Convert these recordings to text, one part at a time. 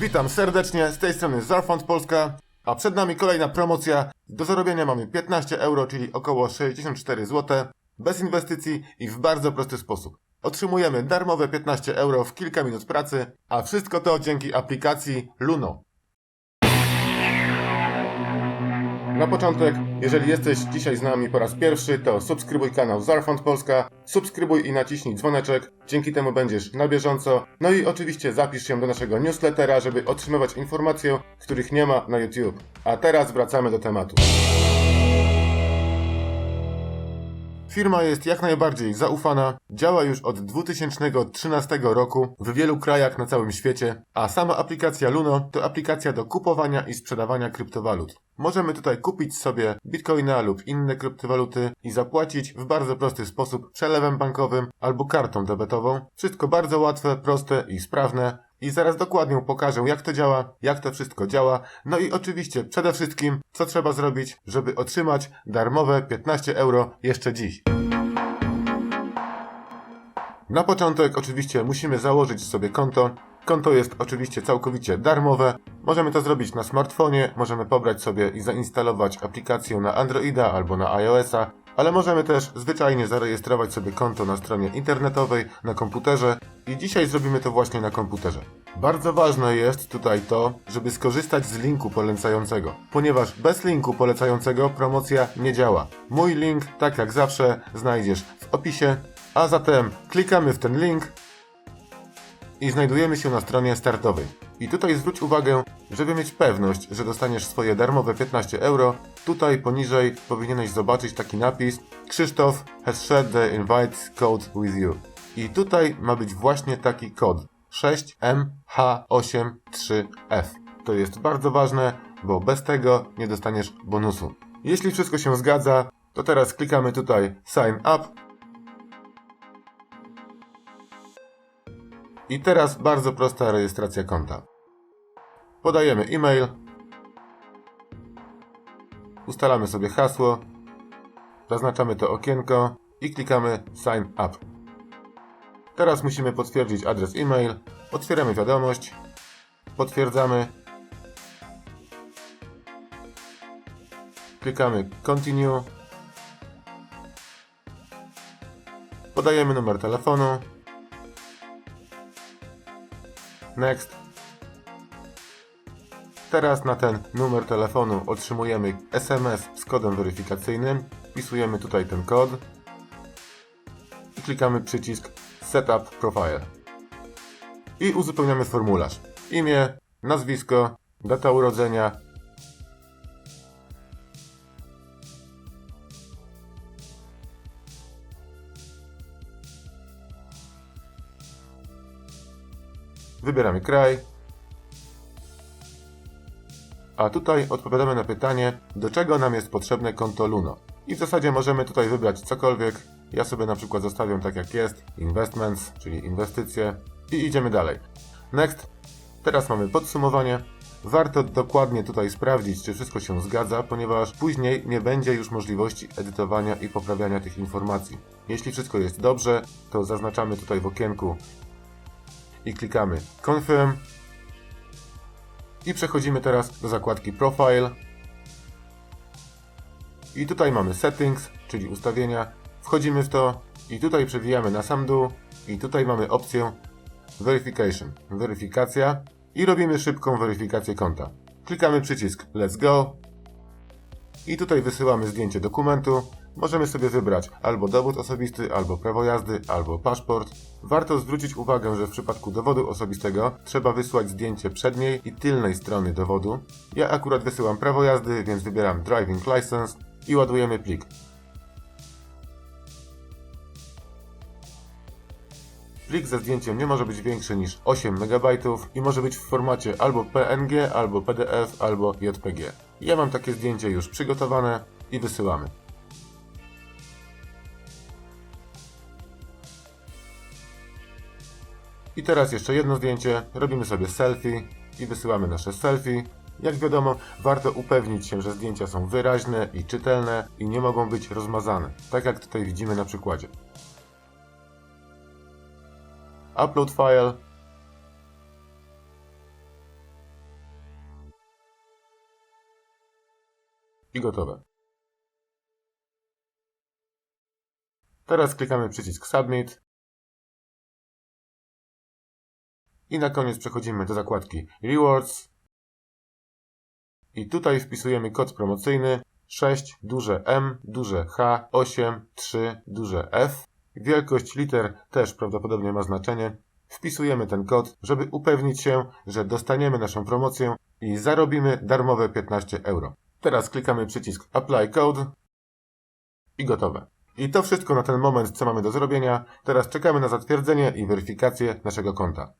Witam serdecznie, z tej strony Zarfond Polska, a przed nami kolejna promocja. Do zarobienia mamy 15 euro, czyli około 64 zł, bez inwestycji i w bardzo prosty sposób. Otrzymujemy darmowe 15 euro w kilka minut pracy, a wszystko to dzięki aplikacji Luno. Na początek, jeżeli jesteś dzisiaj z nami po raz pierwszy, to subskrybuj kanał Zarfond Polska, subskrybuj i naciśnij dzwoneczek, dzięki temu będziesz na bieżąco. No i oczywiście zapisz się do naszego newslettera, żeby otrzymywać informacje, których nie ma na YouTube. A teraz wracamy do tematu. Firma jest jak najbardziej zaufana, działa już od 2013 roku w wielu krajach na całym świecie, a sama aplikacja Luno to aplikacja do kupowania i sprzedawania kryptowalut. Możemy tutaj kupić sobie bitcoina lub inne kryptowaluty i zapłacić w bardzo prosty sposób przelewem bankowym albo kartą debetową. Wszystko bardzo łatwe, proste i sprawne. I zaraz dokładnie pokażę, jak to działa, jak to wszystko działa. No i oczywiście, przede wszystkim, co trzeba zrobić, żeby otrzymać darmowe 15 euro jeszcze dziś. Na początek oczywiście musimy założyć sobie konto. Konto jest oczywiście całkowicie darmowe. Możemy to zrobić na smartfonie, możemy pobrać sobie i zainstalować aplikację na Androida albo na iOS-a, ale możemy też zwyczajnie zarejestrować sobie konto na stronie internetowej, na komputerze i dzisiaj zrobimy to właśnie na komputerze. Bardzo ważne jest tutaj to, żeby skorzystać z linku polecającego, ponieważ bez linku polecającego promocja nie działa. Mój link, tak jak zawsze, znajdziesz w opisie, a zatem klikamy w ten link i znajdujemy się na stronie startowej. I tutaj zwróć uwagę, żeby mieć pewność, że dostaniesz swoje darmowe 15 euro, tutaj poniżej powinieneś zobaczyć taki napis Krzysztof has shared the invite code with you. I tutaj ma być właśnie taki kod 6MH83F. To jest bardzo ważne, bo bez tego nie dostaniesz bonusu. Jeśli wszystko się zgadza, to teraz klikamy tutaj sign up I teraz bardzo prosta rejestracja konta. Podajemy e-mail. Ustalamy sobie hasło. Zaznaczamy to okienko i klikamy Sign Up. Teraz musimy potwierdzić adres e-mail. Otwieramy wiadomość. Potwierdzamy. Klikamy Continue. Podajemy numer telefonu. Next. Teraz na ten numer telefonu otrzymujemy SMS z kodem weryfikacyjnym. Wpisujemy tutaj ten kod i klikamy przycisk Setup Profile. I uzupełniamy formularz. Imię, nazwisko, data urodzenia, Wybieramy kraj. A tutaj odpowiadamy na pytanie, do czego nam jest potrzebne konto Luno. I w zasadzie możemy tutaj wybrać cokolwiek. Ja sobie na przykład zostawię tak jak jest, investments, czyli inwestycje i idziemy dalej. Next. Teraz mamy podsumowanie. Warto dokładnie tutaj sprawdzić, czy wszystko się zgadza, ponieważ później nie będzie już możliwości edytowania i poprawiania tych informacji. Jeśli wszystko jest dobrze, to zaznaczamy tutaj w okienku i klikamy Confirm. I przechodzimy teraz do zakładki Profile. I tutaj mamy Settings, czyli ustawienia. Wchodzimy w to i tutaj przewijamy na sam dół i tutaj mamy opcję Verification, weryfikacja i robimy szybką weryfikację konta. Klikamy przycisk Let's Go i tutaj wysyłamy zdjęcie dokumentu Możemy sobie wybrać albo dowód osobisty, albo prawo jazdy, albo paszport. Warto zwrócić uwagę, że w przypadku dowodu osobistego trzeba wysłać zdjęcie przedniej i tylnej strony dowodu. Ja akurat wysyłam prawo jazdy, więc wybieram Driving License i ładujemy plik. Plik ze zdjęciem nie może być większy niż 8 MB i może być w formacie albo PNG, albo PDF, albo JPG. Ja mam takie zdjęcie już przygotowane i wysyłamy. I teraz jeszcze jedno zdjęcie, robimy sobie selfie i wysyłamy nasze selfie. Jak wiadomo, warto upewnić się, że zdjęcia są wyraźne i czytelne i nie mogą być rozmazane, tak jak tutaj widzimy na przykładzie. Upload file. I gotowe. Teraz klikamy przycisk Submit I na koniec przechodzimy do zakładki Rewards. I tutaj wpisujemy kod promocyjny 6 duże M, duże H, 8, 3, duże F. Wielkość liter też prawdopodobnie ma znaczenie. Wpisujemy ten kod, żeby upewnić się, że dostaniemy naszą promocję i zarobimy darmowe 15 euro. Teraz klikamy przycisk Apply Code i gotowe. I to wszystko na ten moment, co mamy do zrobienia. Teraz czekamy na zatwierdzenie i weryfikację naszego konta.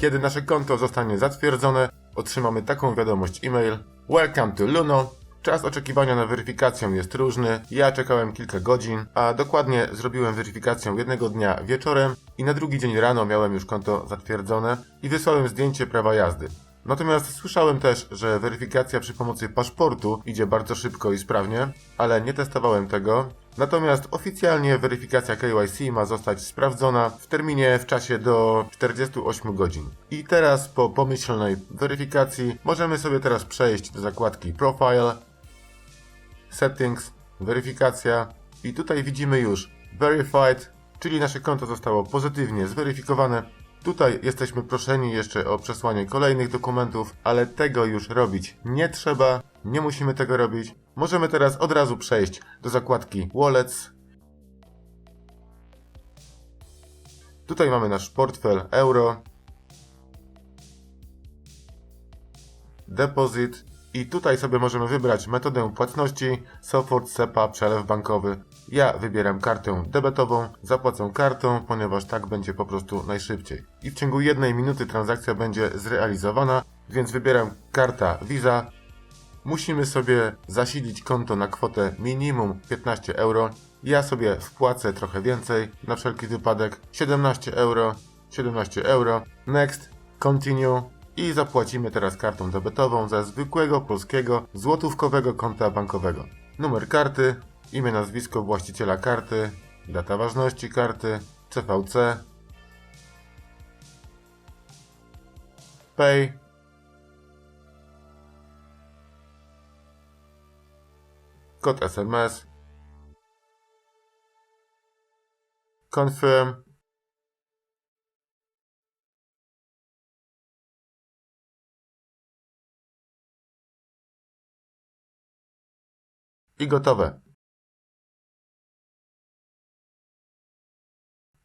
Kiedy nasze konto zostanie zatwierdzone, otrzymamy taką wiadomość e-mail Welcome to Luno. Czas oczekiwania na weryfikację jest różny. Ja czekałem kilka godzin, a dokładnie zrobiłem weryfikację jednego dnia wieczorem i na drugi dzień rano miałem już konto zatwierdzone i wysłałem zdjęcie prawa jazdy. Natomiast słyszałem też, że weryfikacja przy pomocy paszportu idzie bardzo szybko i sprawnie, ale nie testowałem tego. Natomiast oficjalnie weryfikacja KYC ma zostać sprawdzona w terminie w czasie do 48 godzin. I teraz po pomyślnej weryfikacji możemy sobie teraz przejść do zakładki Profile, Settings, Weryfikacja i tutaj widzimy już Verified, czyli nasze konto zostało pozytywnie zweryfikowane. Tutaj jesteśmy proszeni jeszcze o przesłanie kolejnych dokumentów, ale tego już robić nie trzeba, nie musimy tego robić. Możemy teraz od razu przejść do zakładki Wallets. Tutaj mamy nasz portfel euro, depozyt i tutaj sobie możemy wybrać metodę płatności, support, SEPA, przelew bankowy. Ja wybieram kartę debetową, zapłacę kartą, ponieważ tak będzie po prostu najszybciej. I w ciągu jednej minuty transakcja będzie zrealizowana, więc wybieram karta Visa. Musimy sobie zasilić konto na kwotę minimum 15 euro. Ja sobie wpłacę trochę więcej, na wszelki wypadek 17 euro, 17 euro. Next, continue i zapłacimy teraz kartą debetową za zwykłego polskiego złotówkowego konta bankowego. Numer karty, imię, nazwisko właściciela karty, data ważności karty, CVC, Pay, kod SMS, Confirm, i gotowe.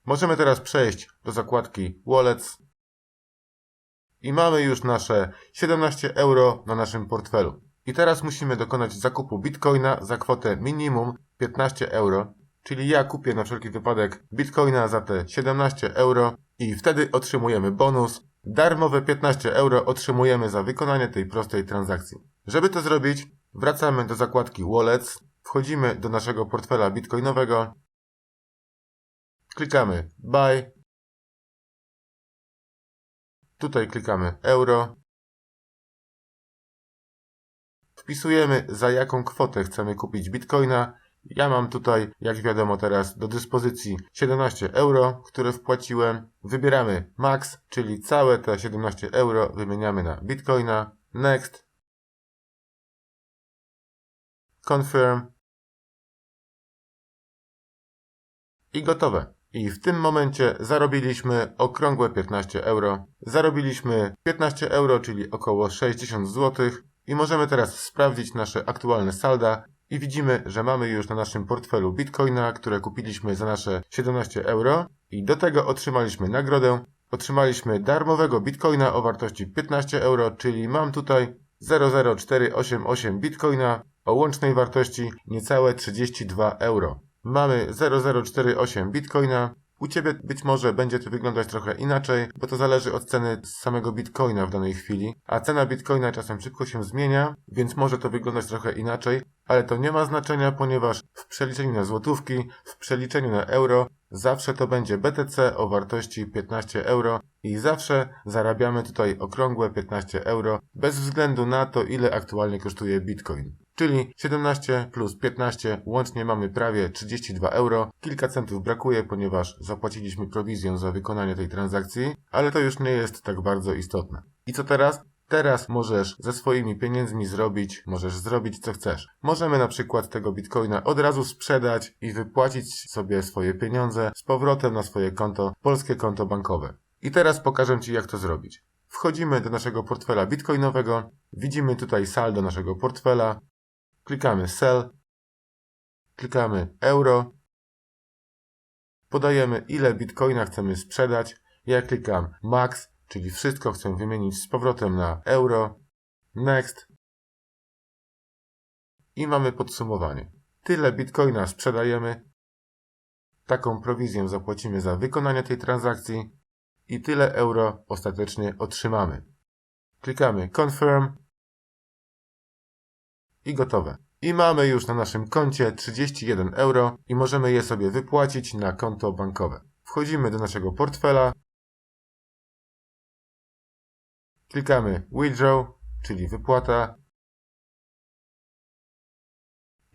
Możemy teraz przejść do zakładki Wallets i mamy już nasze 17 euro na naszym portfelu. I teraz musimy dokonać zakupu bitcoina za kwotę minimum 15 euro, czyli ja kupię na wszelki wypadek bitcoina za te 17 euro i wtedy otrzymujemy bonus. Darmowe 15 euro otrzymujemy za wykonanie tej prostej transakcji. Żeby to zrobić, Wracamy do zakładki Wallets, wchodzimy do naszego portfela bitcoinowego, klikamy Buy, tutaj klikamy Euro, wpisujemy za jaką kwotę chcemy kupić bitcoina. Ja mam tutaj, jak wiadomo teraz, do dyspozycji 17 euro, które wpłaciłem. Wybieramy max, czyli całe te 17 euro wymieniamy na bitcoina. Next. Confirm. I gotowe. I w tym momencie zarobiliśmy okrągłe 15 euro. Zarobiliśmy 15 euro, czyli około 60 zł. I możemy teraz sprawdzić nasze aktualne salda. I widzimy, że mamy już na naszym portfelu bitcoina, które kupiliśmy za nasze 17 euro. I do tego otrzymaliśmy nagrodę. Otrzymaliśmy darmowego bitcoina o wartości 15 euro, czyli mam tutaj 00488 bitcoina o łącznej wartości niecałe 32 euro. Mamy 0048 bitcoina. U Ciebie być może będzie to wyglądać trochę inaczej, bo to zależy od ceny samego bitcoina w danej chwili, a cena bitcoina czasem szybko się zmienia, więc może to wyglądać trochę inaczej, ale to nie ma znaczenia, ponieważ w przeliczeniu na złotówki, w przeliczeniu na euro, zawsze to będzie BTC o wartości 15 euro i zawsze zarabiamy tutaj okrągłe 15 euro, bez względu na to, ile aktualnie kosztuje bitcoin. Czyli 17 plus 15, łącznie mamy prawie 32 euro. Kilka centów brakuje, ponieważ zapłaciliśmy prowizję za wykonanie tej transakcji, ale to już nie jest tak bardzo istotne. I co teraz? Teraz możesz ze swoimi pieniędzmi zrobić, możesz zrobić co chcesz. Możemy na przykład tego bitcoina od razu sprzedać i wypłacić sobie swoje pieniądze z powrotem na swoje konto, polskie konto bankowe. I teraz pokażę Ci jak to zrobić. Wchodzimy do naszego portfela bitcoinowego, widzimy tutaj saldo naszego portfela, klikamy sell, klikamy euro, podajemy ile bitcoina chcemy sprzedać, ja klikam max, czyli wszystko chcę wymienić z powrotem na euro, next. I mamy podsumowanie. Tyle bitcoina sprzedajemy, taką prowizję zapłacimy za wykonanie tej transakcji. I tyle euro ostatecznie otrzymamy. Klikamy confirm i gotowe. I mamy już na naszym koncie 31 euro i możemy je sobie wypłacić na konto bankowe. Wchodzimy do naszego portfela, klikamy withdraw, czyli wypłata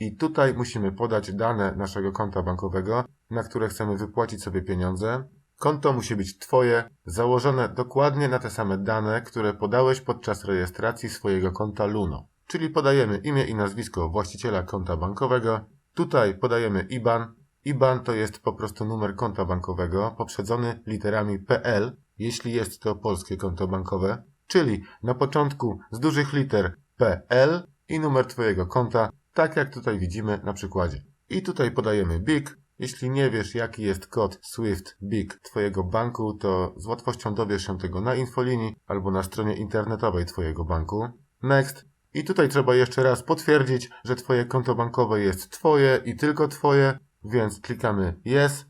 i tutaj musimy podać dane naszego konta bankowego, na które chcemy wypłacić sobie pieniądze. Konto musi być Twoje, założone dokładnie na te same dane, które podałeś podczas rejestracji swojego konta Luno. Czyli podajemy imię i nazwisko właściciela konta bankowego. Tutaj podajemy IBAN. IBAN to jest po prostu numer konta bankowego poprzedzony literami PL, jeśli jest to polskie konto bankowe. Czyli na początku z dużych liter PL i numer Twojego konta, tak jak tutaj widzimy na przykładzie. I tutaj podajemy BIC. Jeśli nie wiesz, jaki jest kod SWIFT BIC Twojego banku, to z łatwością dowiesz się tego na infolinii albo na stronie internetowej Twojego banku. Next. I tutaj trzeba jeszcze raz potwierdzić, że Twoje konto bankowe jest Twoje i tylko Twoje, więc klikamy Yes.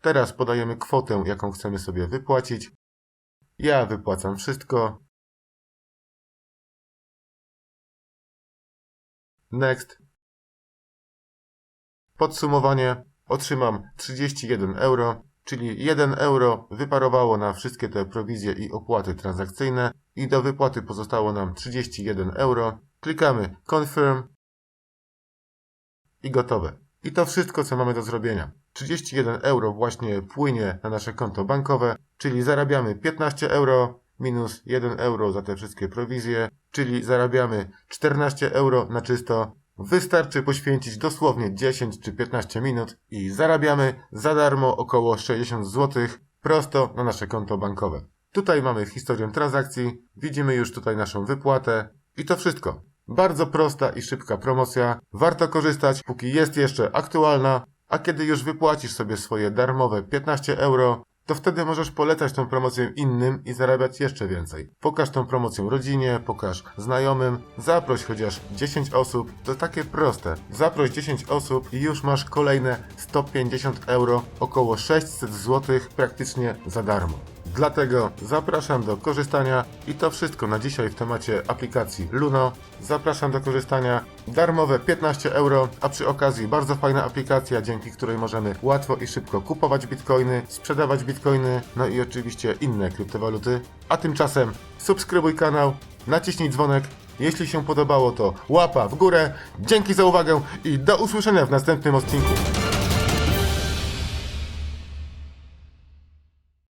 Teraz podajemy kwotę, jaką chcemy sobie wypłacić. Ja wypłacam wszystko. Next. Podsumowanie. Otrzymam 31 euro, czyli 1 euro wyparowało na wszystkie te prowizje i opłaty transakcyjne i do wypłaty pozostało nam 31 euro. Klikamy Confirm i gotowe. I to wszystko, co mamy do zrobienia. 31 euro właśnie płynie na nasze konto bankowe, czyli zarabiamy 15 euro minus 1 euro za te wszystkie prowizje, czyli zarabiamy 14 euro na czysto. Wystarczy poświęcić dosłownie 10 czy 15 minut i zarabiamy za darmo około 60 zł prosto na nasze konto bankowe. Tutaj mamy historię transakcji, widzimy już tutaj naszą wypłatę i to wszystko. Bardzo prosta i szybka promocja. Warto korzystać, póki jest jeszcze aktualna, a kiedy już wypłacisz sobie swoje darmowe 15 euro, to wtedy możesz polecać tą promocję innym i zarabiać jeszcze więcej. Pokaż tą promocję rodzinie, pokaż znajomym, zaproś chociaż 10 osób. To takie proste. Zaproś 10 osób i już masz kolejne 150 euro, około 600 zł praktycznie za darmo. Dlatego zapraszam do korzystania i to wszystko na dzisiaj w temacie aplikacji Luno. Zapraszam do korzystania. Darmowe 15 euro, a przy okazji bardzo fajna aplikacja, dzięki której możemy łatwo i szybko kupować bitcoiny, sprzedawać bitcoiny, no i oczywiście inne kryptowaluty. A tymczasem subskrybuj kanał, naciśnij dzwonek. Jeśli się podobało, to łapa w górę. Dzięki za uwagę i do usłyszenia w następnym odcinku.